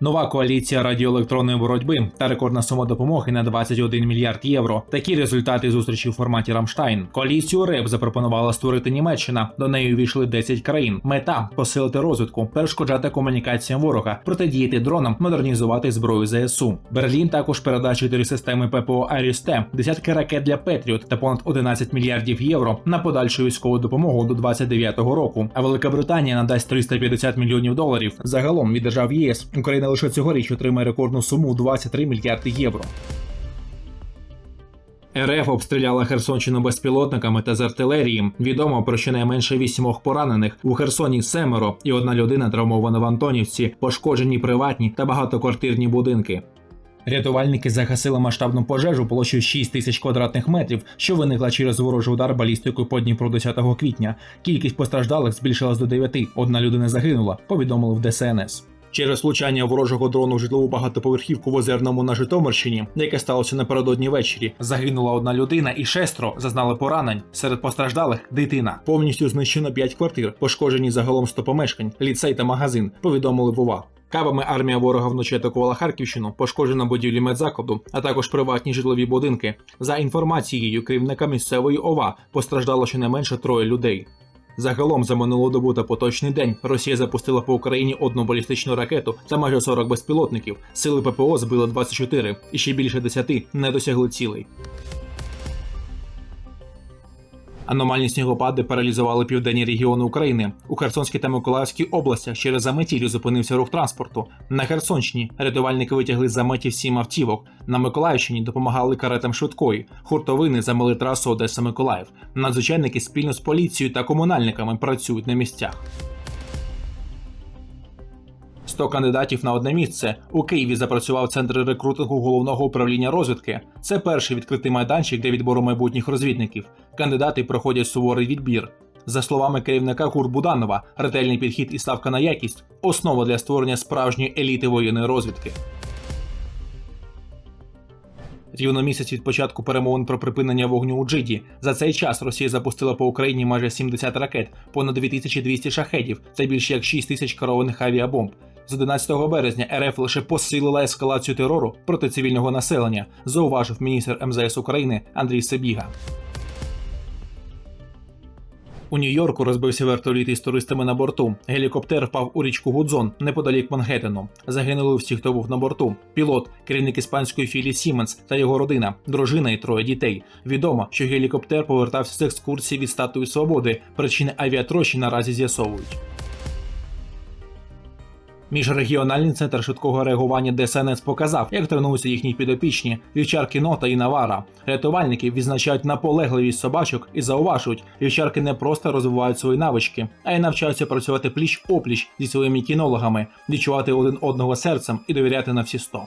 Нова коаліція радіоелектронної боротьби та рекордна сума допомоги на 21 мільярд євро. Такі результати зустрічі в форматі Рамштайн. Коаліцію РЕП запропонувала створити Німеччина. До неї увійшли 10 країн. Мета посилити розвитку, перешкоджати комунікаціям ворога, протидіяти дронам, модернізувати зброю ЗСУ. Берлін також передасть 4 системи ППО Арісте, десятки ракет для Петріот та понад 11 мільярдів євро на подальшу військову допомогу до 29-го року. А Велика Британія надасть 350 мільйонів доларів. Загалом від держав ЄС Україна лише цьогоріч отримає рекордну суму у 23 мільярди євро. РФ обстріляла Херсонщину безпілотниками та з артилерії. Відомо про щонайменше вісімох поранених. У Херсоні семеро, і одна людина травмована в Антонівці, пошкоджені приватні та багатоквартирні будинки. Рятувальники загасили масштабну пожежу площею 6 тисяч квадратних метрів, що виникла через ворожий удар балістикою по Дніпру 10 квітня. Кількість постраждалих збільшилась до 9. Одна людина загинула, повідомили в ДСНС. Через влучання ворожого дрону в житлову багатоповерхівку в Озерному на Житомирщині, яке сталося напередодні ввечері, загинула одна людина і шестеро зазнали поранень. Серед постраждалих дитина. Повністю знищено 5 квартир, пошкоджені загалом 100 помешкань, ліцей та магазин. Повідомили в ОВА. Кабами армія ворога вночі атакувала Харківщину, пошкоджено будівлі медзакладу, а також приватні житлові будинки. За інформацією керівника місцевої ОВА постраждало щонайменше троє людей. Загалом за минулу добу та поточний день Росія запустила по Україні одну балістичну ракету та майже 40 безпілотників. Сили ППО збили 24, і ще більше 10 не досягли цілей. Аномальні снігопади паралізували південні регіони України. У Херсонській та Миколаївській областях через заметілю зупинився рух транспорту. На Херсонщині рятувальники витягли з заметів сім автівок. На Миколаївщині допомагали каретам швидкої. Хуртовини замили трасу Одеса Миколаїв. Надзвичайники спільно з поліцією та комунальниками працюють на місцях. 100 кандидатів на одне місце. У Києві запрацював центр рекрутингу головного управління розвідки. Це перший відкритий майданчик для відбору майбутніх розвідників. Кандидати проходять суворий відбір. За словами керівника ГУР Буданова, ретельний підхід і ставка на якість основа для створення справжньої еліти воєнної розвідки. Рівно місяць від початку перемовин про припинення вогню у Джиді. За цей час Росія запустила по Україні майже 70 ракет, понад 2200 шахедів та більше як 6 тисяч керованих авіабомб. З 11 березня РФ лише посилила ескалацію терору проти цивільного населення, зауважив міністр МЗС України Андрій Себіга. У Нью-Йорку розбився вертоліт із туристами на борту. Гелікоптер впав у річку Гудзон неподалік Манхеттену. Загинули всі, хто був на борту. Пілот, керівник іспанської філії Сіменс та його родина, дружина і троє дітей. Відомо, що гелікоптер повертався з екскурсії від статуї свободи. Причини авіатрощі наразі з'ясовують. Міжрегіональний центр швидкого реагування ДСНС показав, як тренуються їхні підопічні вівчарки Нота і Навара. Рятувальники відзначають наполегливість собачок і зауважують, вівчарки не просто розвивають свої навички, а й навчаються працювати пліч опліч зі своїми кінологами, відчувати один одного серцем і довіряти на всі сто.